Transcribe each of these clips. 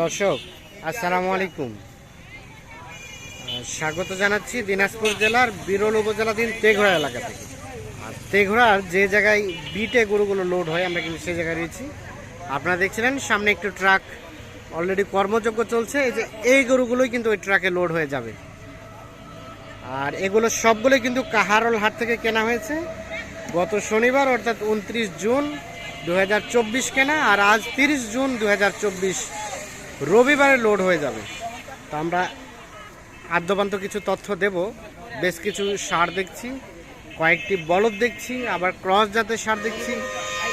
দর্শক, আসসালামু আলাইকুম। স্বাগত জানাচ্ছি দিনাজপুর জেলার বিরল উপজেলাধীন তেঘোড়া এলাকা থেকে। আর তেঘোড়ার যে জায়গায় বিটে গরুগুলো লোড হয়, আমরা কিন্তু সেই জায়গায় রয়েছি। আপনারা দেখছিলেন, সামনে একটু ট্রাক অলরেডি কর্মযোগ্য চলছে। এই যে এই গরুগুলোই কিন্তু ওই ট্রাকে লোড হয়ে যাবে। আর এগুলো সবগুলোই কিন্তু কাহারল হাট থেকে কেনা হয়েছে। গত শনিবার, অর্থাৎ উনত্রিশ জুন দু হাজার চব্বিশ কেনা, আর আজ তিরিশ জুন দু হাজার চব্বিশ রবিবারে লোড হয়ে যাবে। তো আমরা আদ্যপান্ত কিছু তথ্য দেব। বেশ কিছু সার দেখছি কয়েকটি বলদ দেখছি আবার ক্রস জাতের সার দেখছি।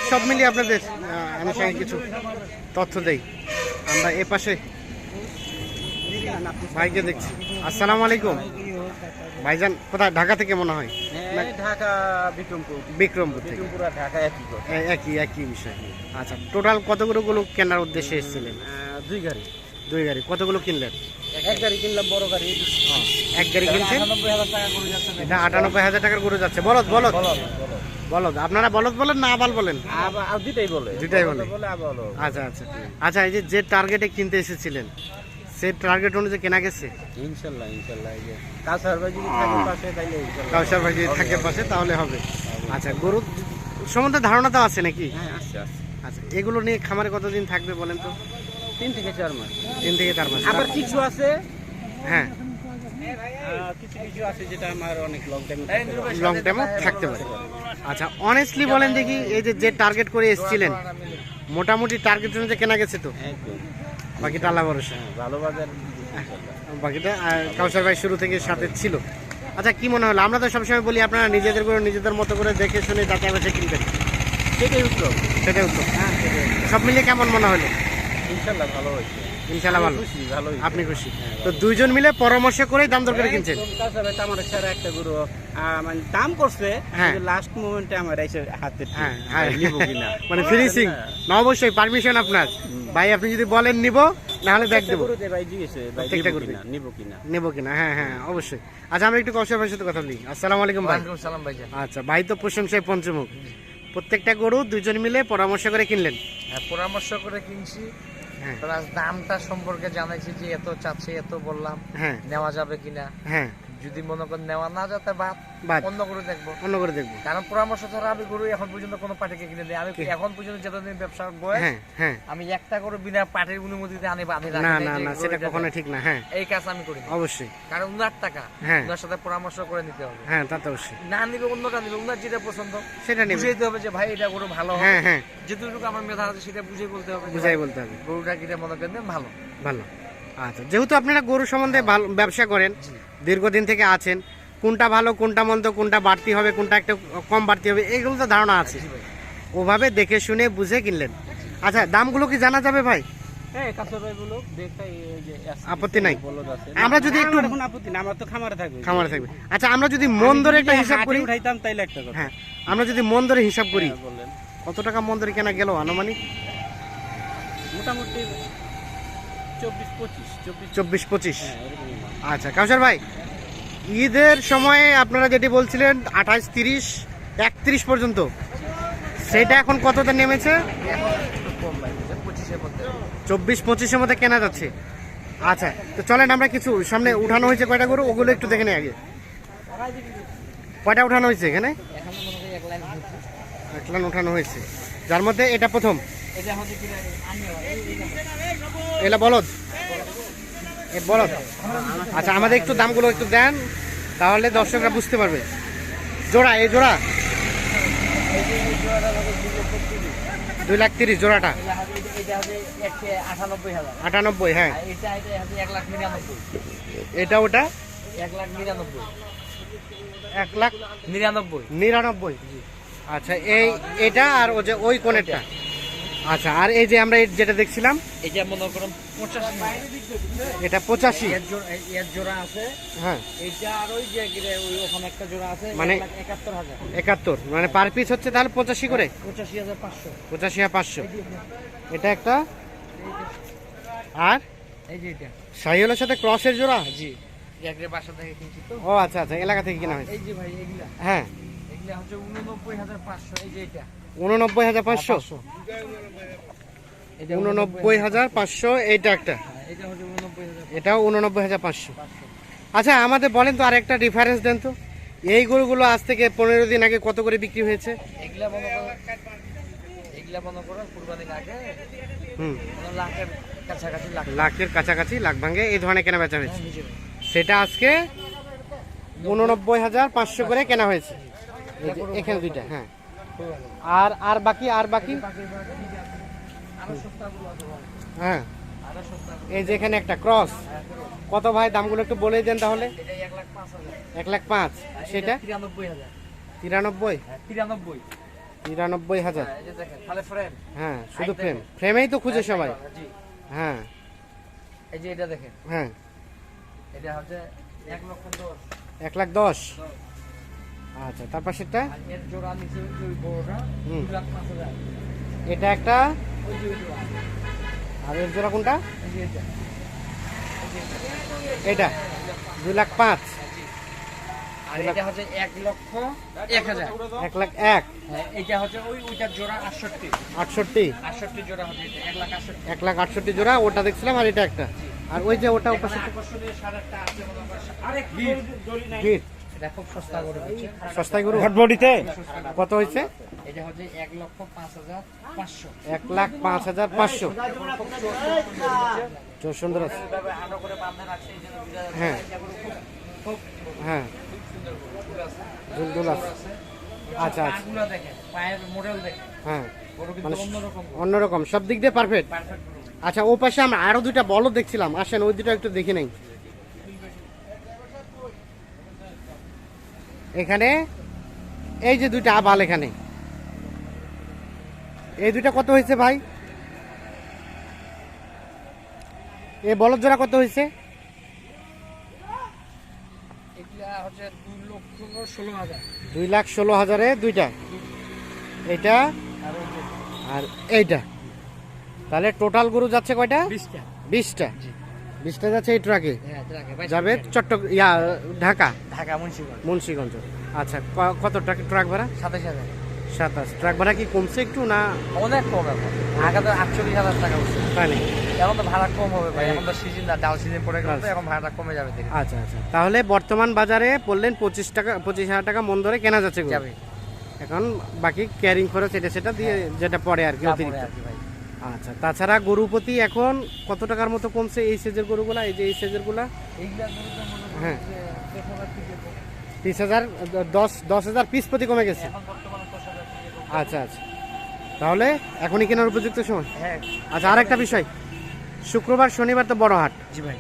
সব মিলিয়ে আপনাদের সঙ্গে কিছু তথ্য দেই। আমরা এ পাশে ভাইকে দেখছি। আসসালামু আলাইকুম। ভাইজান কোথায়? ঢাকা থেকে মনে হয়? হ্যাঁ, ঢাকা বিক্রমপুর। বিক্রমপুর বিক্রমপুর ঢাকা একই একই একই বিষয়। আচ্ছা টোটাল কতগুলো গুলো কেনার উদ্দেশ্যে এসেছিলেন? দুই গাড়ি। দুই গাড়ি। কতগুলো কিনলেন? এক গাড়ি কিনলাম বড় গাড়ি। এক গাড়ি কিনছেন? এটা আটানব্বই হাজার টাকার গরু যাচ্ছে। বলদ বলদ। বলো বলদ আপনারা বলদ বলেন না আবাল বলেন? দুটাই বলে। দুইটাই বলে। আচ্ছা আচ্ছা। আচ্ছা এই যে যে টার্গেটে কিনতে এসেছিলেন সেই টার্গেট অনুযায়ী কেনা গেছে? ইনশাল্লাহ ইনশাল্লাহ ভাই যদি থাকে পাশে তাইলে কাউসার ভাই যদি থাকে পাশে তাহলে হবে। আচ্ছা গরু সম্বন্ধে ধারণা তো আছে নাকি? হ্যাঁ আসছে আচ্ছা এগুলো নিয়ে খামারে কতদিন থাকবে বলেন তো? তিন থেকে চার মাস। তিন থেকে চার মাস। আবার কিছু আছে? হ্যাঁ। কিছু কিছু আছে যেটা আমার অনেক লং টাইম লং টাইমও থাকতে পারে। আচ্ছা অনেস্টলি বলেন দেখি এই যে যে টার্গেট করে এসেছিলেন মোটামুটি টার্গেট অনুযায়ী কেনা গেছে তো? বাকিটা আল্লাহ ভরসা। হ্যাঁ ভালো বাজার বাকিটা কাউসার ভাই শুরু থেকে সাথে ছিল। আচ্ছা কি মনে হলো? আমরা তো সবসময় বলি আপনারা নিজেদের করে নিজেদের মতো করে দেখে শুনে যাচাই বাছাই কিনবেন। সেটাই উত্তম। সেটাই উত্তম। হ্যাঁ সব মিলিয়ে কেমন মনে হলো? ইনশাল্লাহ ভালো হয়েছে। ইনশাল্লাহ ভালো। খুশি ভালো আপনি খুশি। তো দুইজন মিলে পরামর্শ করেই দাম দর করে কিনছেন? আমার ছাড়া একটা গরু। মানে দাম করছে হ্যাঁ। লাস্ট মোমেন্টে আমার এসে হাতে হ্যাঁ হ্যাঁ। নিব কিনা? মানে ফিনিশিং না অবশ্যই পারমিশন আপনার। ভাই আপনি যদি বলেন নিব নাহলে ব্যাগ দেবো। গরুতে ভাই জিজ্ঞেসে প্রত্যেকটা নিব কিনা? নিব কিনা? নেব কিনা? হ্যাঁ হ্যাঁ অবশ্যই। আচ্ছা আমরা একটু কৌশল ভাইয়ের সাথে কথা বলি। আসসালামু আলাইকুম ভাই। সালাম ভাইজান। আচ্ছা ভাই তো প্রশংসায় পঞ্চমুখ। প্রত্যেকটা গরু দুজন মিলে পরামর্শ করে কিনলেন। হ্যাঁ, পরামর্শ করে কিনছি। দামটা সম্পর্কে জানাইছি যে এত চাচ্ছে এত বললাম। হ্যাঁ। নেওয়া যাবে কিনা? হ্যাঁ। যদি মনে করেন নেওয়া না যাতে বাদ। অন্য করে দেখব। অন্য করে দেখব। কারণ পরামর্শ ছাড়া আমি গরু এখন পর্যন্ত কোনো পার্টিকে কিনে দিই আমি এখন পর্যন্ত যতদিন ব্যবসা বয়স হ্যাঁ হ্যাঁ। আমি একটা করে বিনা পার্টির অনুমতিতে আনি বাঁধি না না না সেটা কখনো ঠিক না হ্যাঁ। এই কাজ আমি করি অবশ্যই। কারণ উনার টাকা হ্যাঁ। উনার সাথে পরামর্শ করে নিতে হবে। হ্যাঁ তা তো অবশ্যই। না নিবে অন্যটা নিবে উনার যেটা পছন্দ সেটা নেবে। বুঝাইতে হবে যে ভাই এটা গরু ভালো হবে। হ্যাঁ হ্যাঁ। যেটুকু আমার মেধা আছে সেটা বুঝে বলতে হবে বুঝাই বলতে হবে। গরুটা কিনে মনে করেন ভালো। ভালো। আচ্ছা যেহেতু আপনারা গরু সম্বন্ধে ভালো ব্যবসা করেন দীর্ঘদিন থেকে আছেন কোনটা ভালো কোনটা মন্দ কোনটা বাড়তি হবে কোনটা একটু কম বাড়তি হবে এগুলো তো ধারণা আছে। ওভাবে দেখে শুনে বুঝে কিনলেন। আচ্ছা দামগুলো কি জানা যাবে ভাই? হ্যাঁ আপত্তি নাই? আমরা যদি একটু- আপত্তি না আমার তো খামারে থাকবে। খামারে থাকবে। আচ্ছা আমরা যদি মন ধরে একটা হিসাব করি উঠাইতাম তাইলে একটা হ্যাঁ আমরা যদি মন ধরে হিসাব করি হ্যাঁ, বললেন কত টাকা মন ধরে কেনা গেল আনুমানিক? মোটামুটি চব্বিশ পঁচিশ হ্যাঁ। আচ্ছা কাউসার ভাই ঈদের সময়ে আপনারা যেটি বলছিলেন আঠাশ তিরিশ একত্রিশ পর্যন্ত সেটা এখন কততে নেমেছে? চব্বিশ পঁচিশের মধ্যে কেনা যাচ্ছে। আচ্ছা তো চলেন আমরা কিছু সামনে উঠানো হয়েছে কয়টা গরু? ওগুলো একটু দেখে নিই আগে। কয়টা উঠানো হয়েছে এখানে? এখন এক লাইন উঠানো হয়েছে। যার মধ্যে এটা প্রথম? এটা বলদ? বলদ। আচ্ছা আমাদের একটু দামগুলো একটু দেন, তাহলে দর্শকরা বুঝতে পারবে। জোড়া, এই জোড়া? দুই লাখ তিরিশ জোড়াটা? আটানব্বই হ্যাঁ। এটা ওটা? এক লাখ নিরানব্বই। এক লাখ নিরানব্বই নিরানব্বই আচ্ছা এই, এটা আর ও যে ওই কোণেরটা? আচ্ছা আর এই যে আমরা যেটা দেখছিলাম এটা মনে করুন পঁচাশি এটা পঁচাশি। এর জোড়া এর জোড়া আছে। হ্যাঁ। এইটা আর ওই যে ওই ওখানে একটা জোড়া আছে মানে- একাত্তর হাজার। একাত্তর মানে পার পিস হচ্ছে তাহলে পঁচাশি করে? পঁচাশি হাজার পাঁচশো। পঁচাশি আর পাঁচশো। এটা একটা? আর? এই যে এটা। সাহিওলের সাথে ক্রসের জোড়া? জি। বাসা থেকে কিনছি তো। ও আচ্ছা আচ্ছা এলাকা থেকে কেনা হয়েছে। এই যে ভাই এগুলা। হ্যাঁ। এগুলা হচ্ছে উননব্বই হাজার পাঁচশো এই যে এটা। উননব্বই হাজার পাঁচশো। উননব্বই হাজার পাঁচশো এইটা একটা। হ্যাঁ, এটাও উননব্বই হাজার পাঁচশো। আচ্ছা আমাদের বলেন তো আরেকটা ডিফারেন্স দেন তো। এই গরুগুলো আজ থেকে পনেরো দিন আগে কত করে বিক্রি হয়েছে? লাখের কাছাকাছি লাখ। লাখের কাছাকাছি লাখ ভাঙে এই ধরনের কেনা বেচা হয়েছে। সেটা আজকে উননব্বই হাজার পাঁচশো করে কেনা হয়েছে। এখানে দুইটা হ্যাঁ। আর আর বাকি আর বাকি? হ্যাঁ। এই যে এখানে একটা ক্রস কত ভাই? দামগুলো একটু বলে দেন তাহলে। এক লাখ পাঁচ। সেটা? তিরানব্বই। তিরানব্বই তিরানব্বই হাজার। হ্যাঁ, হ্যাঁ শুধু ফ্রেম ফ্রেমেই তো খুঁজে সবাই। হ্যাঁ। এই যে এটা দেখেন। হ্যাঁ। এটা হচ্ছে এক লক্ষ দশ। এক লাখ দশ। আচ্ছা পাঁচ হাজার এটা একটা? আর এর জোড়া কোনটা? এটা। দুই লাখ পাঁচ। আর এটা হচ্ছে এক লাখ এক। আটষট্টি। এক লাখ আটষট্টি। জোড়া ওটা দেখছিলাম আর এটা একটা। আর ওই যে ওটা সস্তা গরু ঘটবডিতে কত হয়েছে? এটা হচ্ছে এক লক্ষ পাঁচ হাজার পাঁচশো। এক লাখ পাঁচ হাজার পাঁচশো। সুন্দর আছে। হ্যাঁ। হ্যাঁ। দুলদুল আছে। আচ্ছা, আচ্ছা। পাগুলো দেখেন পায়ের মডেল দেখেন। হ্যাঁ। মানে অন্যরকম সব দিক দিয়ে পারফেক্ট পারফেক্ট আচ্ছা ও পাশে আমরা আরও দুইটা বলদ দেখছিলাম। আসেন ওই দুটো একটু দেখে নেই। এখানে এই যে দুইটা আবাল এখানে। এই দুইটা কত হয়েছে ভাই? এ বলদ জোড়া কত হয়েছে? দুই ষোলো হাজার। দুই লাখ ষোলো হাজারে দুইটা। এইটা আর এইটা। তাহলে টোটাল গরু যাচ্ছে কয়টা? বিশটা। বিশটা। বিশটা যাচ্ছে এই ট্রাকে হ্যাঁ যাবে টাকা। চট্ট ইয়া ঢাকা? ঢাকা মুন্সিগঞ্জ। মুন্সিগঞ্জ। আচ্ছা কত ট্রাক ট্রাক ভাড়া? সাতাশ হাজার। সাতাশ। ট্রাক ভাড়া কি কমছে একটু না? অনেক কম এখন। আগে তো আটচল্লিশ হাজার টাকা উঠছে তাই নাকি? এখন তো ভাড়া কম হবে ভাই। এখন তো সিজন না ডাল সিজন পড়ে গেল। এখন ভাড়াটা কমে যাবে আচ্ছা আচ্ছা। তাহলে বর্তমান বাজারে বললেন পঁচিশ টাকা পঁচিশ হাজার টাকা মন ধরে কেনা যাচ্ছে যাবে। এখন বাকি ক্যারিং খরচ এটা সেটা দিয়ে যেটা পড়ে আর কি অতিরিক্ত। আচ্ছা তাছাড়া গরু প্রতি এখন কত টাকার মতো কমছে এই সেজের গরুগুলা? এই যে এই সেজেরগুলা এইগুলা গরু তো করেন হ্যাঁ। তিরিশ হাজার দশ দশ হাজার পিস প্রতি কমে গেছে। আচ্ছা আচ্ছা। তাহলে এখনই কেনার উপযুক্ত সময়? হ্যাঁ। আচ্ছা আরেকটা বিষয়। শুক্রবার শনিবার তো বড় হাট। জি ভাই।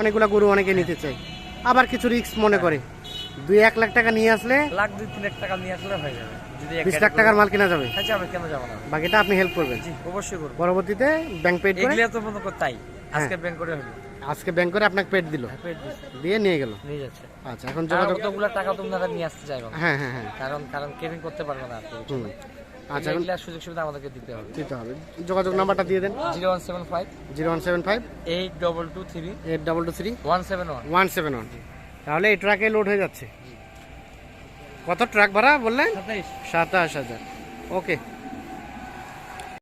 অনেকগুলা গরু অনেকে নিতে চাই আবার কিছু রিস্ক মনে করে। দুই এক লাখ টাকা নিয়ে আসলে লাখ দুই তিন লাখ টাকা নিয়ে আসলে হয়ে যাবে। বিশ লাখ টাকার মাল কেনা যাবে? যাবে না। বাকিটা আপনি হেল্প করবেন। অবশ্যই করব। পরবর্তীতে ব্যাংক পেড করে? তো মনে তাই। আজকে ব্যাংক করে হলো আজকে ব্যাংক করে আপনাকে পেড দিল। পেট দিচ্ছে দিয়ে নিয়ে গেল। নিয়ে যাচ্ছে। আচ্ছা এখন যোগাযোগ অতগুলা টাকা তোমরা নিয়ে আসতে চাইব। হ্যাঁ হ্যাঁ হ্যাঁ। কারণ কারণ কেবিং করতে পারবে না আচ্ছা এখন সুযোগ সুবিধা আমাদেরকে দিতে হবে। দিতে হবে। যোগাযোগ নাম্বারটা দিয়ে দেন। Zero one seven five. Zero one seven five. Eight double two three. Eight double two three. One seven one. One seven one. তাহলে এই ট্রাকে লোড হয়ে যাচ্ছে। কত ট্রাক ভাড়া বললেন? সাতাশ হাজার। ওকে।